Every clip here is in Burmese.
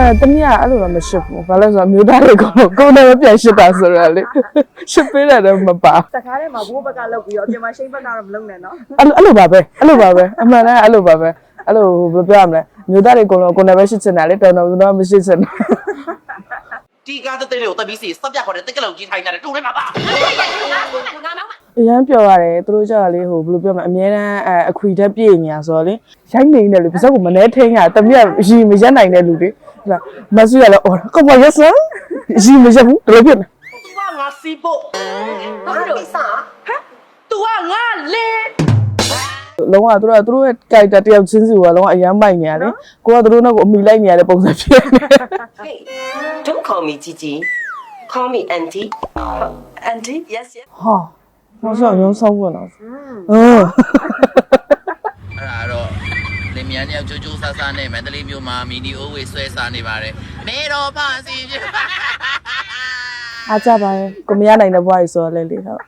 အဲတမီးကအဲ့လိုတော့မရှိဘူးဘာလဲဆိုတော့မျိုးသားတွေကတော့ကိုယ်နဲ့ပဲပြန်ရှစ်တာဆိုတော့လေရှစ်ပေးတယ်တော့မပါစကားထဲမှာဘိုးဘက်ကလောက်ပြီးတော့အပြင်မှာရှိတ်ဘက်ကတော့မလုံနဲ့နော်အဲ့လိုအဲ့လိုပါပဲအဲ့လိုပါပဲအမှန်တမ်းအဲ့လိုပါပဲအဲ့လိုဘယ်လိုပြောရမလဲမျိုးသားတွေကတော့ကိုယ်နဲ့ပဲရှစ်ချင်တာလေတော်တော်တော့မရှိချင်ဘူးဒီကားတဲ့တဲ့ကိုတက်ပြီးစီစက်ပြခေါ်တဲ့တက်ကလုံးကြီးထိုင်ကြတယ်တူတယ်မှာပါအရန်ပြောရတယ်သူတို့ကြောက်လေဟိုဘယ်လိုပြောမလဲအများတန်းအဲအခွေတက်ပြည့်နေတာဆိုတော့လေရိုက်နေတယ်လေပါစက်ကိုမနှဲထင်းရတမီးကရီမရက်နိုင်တဲ့လူတွေဟ လာမဆူရလဲအော်ကောမရက်စမ်းရီမရက်ဘူးဘယ်လိုဖြစ်လဲသူကငါစီဖို့ဘာလို့ကိစ္စဟမ်သူကငါလေလုံးဝသူတို့ကသူတို့ရဲ့ character တယောက်ချင်းစီကလုံးဝအရန်မိုက်နေရတယ်ကိုကသူတို့နဲ့ကိုအမိလိုက်နေရတဲ့ပုံစံဖြစ်နေ Hey, don't call me Gigi. Call me Auntie. Uh, auntie? Yes, yes. ဟာနောက်ဆုံးရုံးဆုံးဝင်တော့ဟမ်အဲ့ဒါတော့လင်မြ န်တယောက်ကြိုးကြိုးဆားဆားနဲ့မန္တလေးမြို့မှာမီနီအိုးဝေးဆွဲစားနေပါတယ်နေတော့ပါစီပြအားကြပါရဲ့ကိုမရနိုင်တဲ့ဘွားကြီးဆိုတော့လေလေဟုတ်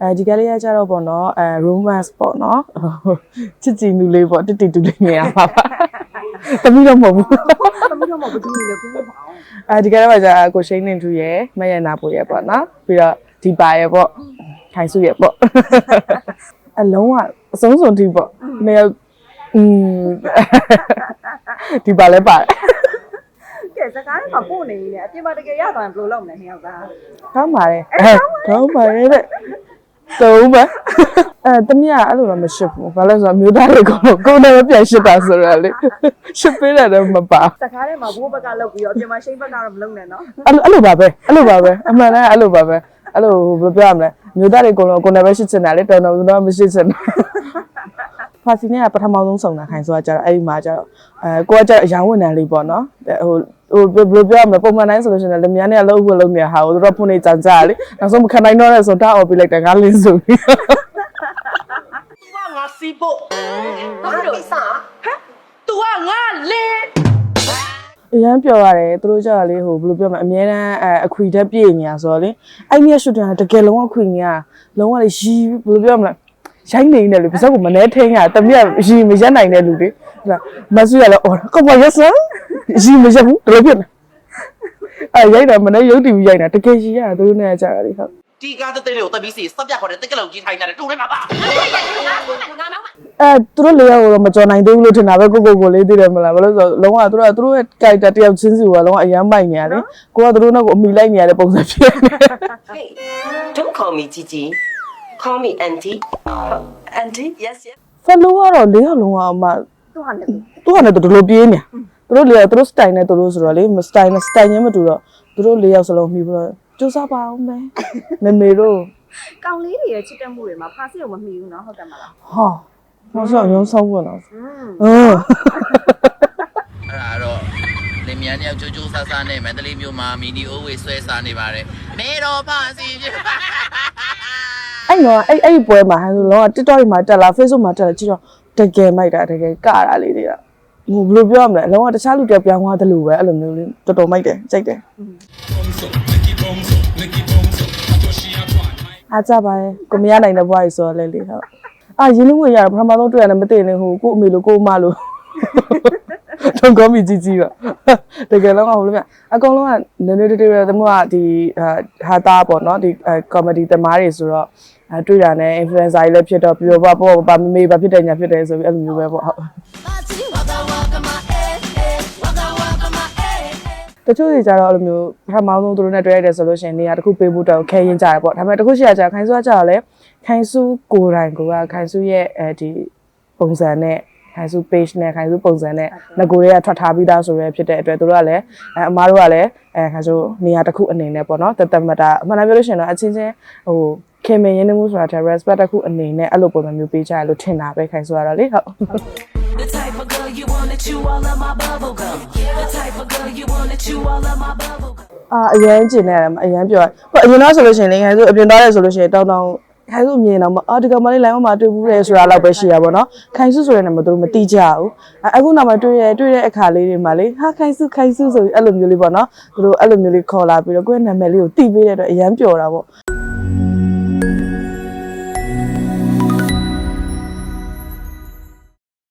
အဲဒီကလေးကကြတော့ပေါ့နော်အဲ romance ပေါ့နော်ချစ်ကြည်နူလေးပေါ့တစ်တိတူလေးနေရပါပါတမီးတော့မဟုတ်ဘူးသမီးတို့မှဘယ်သူလဲပြောပါအောင်အဲဒီကလေးကကြာကိုရှိန်နေသူရယ်မရနာပူရယ်ပေါ့နော်ပြီးတော့ဒီပါရယ်ပေါ့ ခိုင်စုရယ်ပေါ့အလုံးဝအစုံစုံတီးပေါ့နေရာอืมဒီပါလဲပါတယ်ကဲစကားထဲမှာပို့နေနေအပြင်မှာတကယ်ရသွားရင်ဘယ်လိုလုပ်မလဲနှစ်ယောက်သားကောင်းပါတယ်အဲကောင်းပါတယ်တဲ့သုံးပါအဲတမီးကအဲ့လိုတော့မရှိဘူးဘာလဲဆိုတော့မျိုးသားတွေကတော့ကိုယ်နဲ့ပဲပြန်ရှစ်တာဆိုတော့လေရှစ်ပေးတယ်တော့မပါစကားထဲမှာဘိုးဘက်ကလောက်ပြီးတော့အပြင်မှာရှိတ်ဘက်ကတော့မလုံနဲ့နော်အဲ့လိုအဲ့လိုပါပဲအဲ့လိုပါပဲအမှန်တမ်းအဲ့လိုပါပဲအဲ့လိုဘယ်လိုပြောရမလဲ မျိုးသားတွေကတော့ကိုယ်နဲ့ပဲရှစ်ချင်တာလေတော်တော်တော့မရှိချင်ဘူးဖာစီနဲ့ကပထမဆုံးဆောင်တာခိုင်ဆိုတာကြတော့အဲ့ဒီမှာကြတော့အဲကိုကကြတော့အယောင်ဝန်တန်းလေးပေါ့နော်ဟိုဟိုဘယ်လိုပြောရမလဲပုံမှန်တိုင်းဆိုလို့ရှိရင်လည်းမြန်နဲ့လှုပ်ဖို့လုပ်နေတာဟာကိုတော့ဖုန်နေကြံကြလေနောက်ဆုံးမခံနိုင်တော့တဲ့ဆိုတော့အော်ပြလိုက်တယ်ငါလင်းဆိုပြီးသူကငါစီဖို့ဘာလို့ကိစ္စဟမ်သူကငါလေ အရန်ပြောရတယ်သူတို့ကြောက်လေဟိုဘယ်လိုပြောမလဲအများတန်းအဲအခွေတက်ပြည့်နေတာဆိုတော့လေအဲ့ဒီရှူတင်ကတကယ်လုံးဝခွေနေတာလုံးဝလေရီဘယ်လိုပြောမလဲရိုက်နေနေတယ်လေပါစက်ကိုမနှဲထင်းရတမီးကရီမရက်နိုင်တဲ့လူတွေဟလာမဆူရလဲအော်ကောမရက်စမ်းရီမရက်ဘူးဘယ်လိုဖြစ်လဲအဲရိုက်တာမနှဲရုပ်တီဗီရိုက်တာတကယ်ရီရတာသူတို့နဲ့ကြာတယ်ဟုတ် ဒီကားတဲ့တဲ့ကိုတက်ပြီးစီစက်ပြခေါ်တဲ့တက်ကလုံးကြီးထိုင်ကြတယ်တူတယ်မှာပါအဲသူတို့လေးယောက်ကိုတော့မကြော်နိုင်သေးဘူးလို့ထင်တာပဲကိုကိုကိုလေးသိတယ်မလားဘာလို့လဲဆိုတော့လုံးဝသူတို့ကသူတို့ရဲ့ character တယောက်ချင်းစီကလုံးဝအရန်မိုက်နေရတယ်ကိုကသူတို့နဲ့ကိုအမိလိုက်နေရတဲ့ပုံစံဖြစ်နေ Hey, don't call me Gigi. Call me Auntie. Uh, auntie? Yes, yes. follow ကတော့လေးယောက်လုံးကအမသူဟာနဲ့သူကလည်းတော်တော်ပြေးနေသူတို့လေးယောက်သူတို့ style နဲ့သူတို့ဆိုတော့လေ style နဲ့ style ချင်းမတူတော့သူတို့လေးယောက်စလုံးပြီးပြီးတော့ စူးစမ်းပါအောင်မယ်မေမေတို့ကောင်လေးတွေရဲ့ချစ်တက်မှုတွေမှာဖားစီကိုမမီဘူးနော်ဟုတ်တယ်မလားဟာနောက်ဆုံးရုံးဆုံးဝင်တော့อืมအင်းအဲ့ဒါတော့လင်မြန်တယောက်ကြိုးကြိုးဆားဆားနဲ့မန္တလေးမြို့မှာမီနီအိုးဝေးဆွဲစားနေပါတယ်နေတော့ပါစီပြအဲ့တော့အဲ့အဲ့ဒီပွဲမှာဟန်ဆိုလုံးဝ TikTok တွေမှာတက်လာ Facebook မှာတက်လာကြည့်တော့တကယ်မိုက်တာတကယ်ကတာလေးတွေကဟိုဘယ်လိုပြောရမလဲအလုံးဝတခြားလူတွေပြောင်းသွားတယ်လို့ပဲအဲ့လိုမျိုးလေးတော်တော်မိုက်တယ်ကြိုက်တယ် အားကြပါရဲ့ကိုမရနိုင်တဲ့ဘွားကြီးဆိုတော့လေလေဟုတ်အာရင်းနှီးဝင်ရတော့ပထမဆုံးတွေ့ရတယ်မသိနေဟိုကိုအမေလိုကိုအမလိုတော့ကောမီကြီးကြီးပါတကယ်လုံးကဟိုလိုမြအကောင်လုံးကနည်းနည်းတေးတေးပဲသမုကဒီဟာသားပေါ့နော်ဒီကောမဒီသမားတွေဆိုတော့အဲတွေ့တာနဲ့ influencer ကြီးလည်းဖြစ်တော့ပြောပါပေါ့ပါမမေပါဖြစ်တယ်ညာဖြစ်တယ်ဆိုပြီးအဲ့လိုမျိုးပဲပေါ့ဟုတ် တချို့တွေကြတော့အဲ့လိုမျိုးပထမဆုံးသူတို့နဲ့တွေ့ရတယ်ဆိုလို့ရှိရင်နေရာတစ်ခုပေးဖို့တော့ခဲရင်ကြတယ်ပေါ့ဒါပေမဲ့တစ်ခုရှိရကြခိုင်စုကကြတော့လေခိုင်စုကိုယ်တိုင်ကိုကခိုင်စုရဲ့အဲဒီပုံစံနဲ့ခိုင်စု page နဲ့ခိုင်စုပုံစံနဲ့ငကိုတွေကထွက်ထားပြီးသားဆိုရဲဖြစ်တဲ့အတွက်သူတို့ကလည်းအဲအမားတို့ကလည်းအဲခိုင်စုနေရာတစ်ခုအနေနဲ့ပေါ့နော်တသက်မတာအမှန်တမ်းပြောလို့ရှိရင်တော့အချင်းချင်းဟိုခင်မင်ရင်းနှီးမှုဆိုတာတဲ့ respect တစ်ခုအနေနဲ့အဲ့လိုပုံစံမျိုးပေးကြရလို့ထင်တာပဲခိုင်စုကတော့လေဟုတ် wanna chew all of my bubble gum. The type of girl you wanna chew all of my bubble gum. အာအရန်ကျင်နေရတယ်မအရန်ပြောရဟိုအရင်တော့ဆိုလို့ရှိရင်လေခိုင်စုအပြင်သွားရဲဆိုလို့ရှိရင်တောင်းတောင်းခိုင်စုမြင်တော့မအော်ဒီကောင်မလေး line မှာတွေ့ဘူးလေဆိုတာတော့ပဲရှိရပါတော့ခိုင်စုဆိုတဲ့နာမည်သူတို့မတိကြဘူးအဲအခုနောက်မှာတွေ့ရတွေ့တဲ့အခါလေးတွေမှာလေဟာခိုင်စုခိုင်စုဆိုပြီးအဲ့လိုမျိုးလေးပေါ့နော်သူတို့အဲ့လိုမျိုးလေးခေါ်လာပြီးတော့ကိုယ့်နာမည်လေးကိုတိပေးတဲ့အတွက်အရန်ပျော်တာပေါ့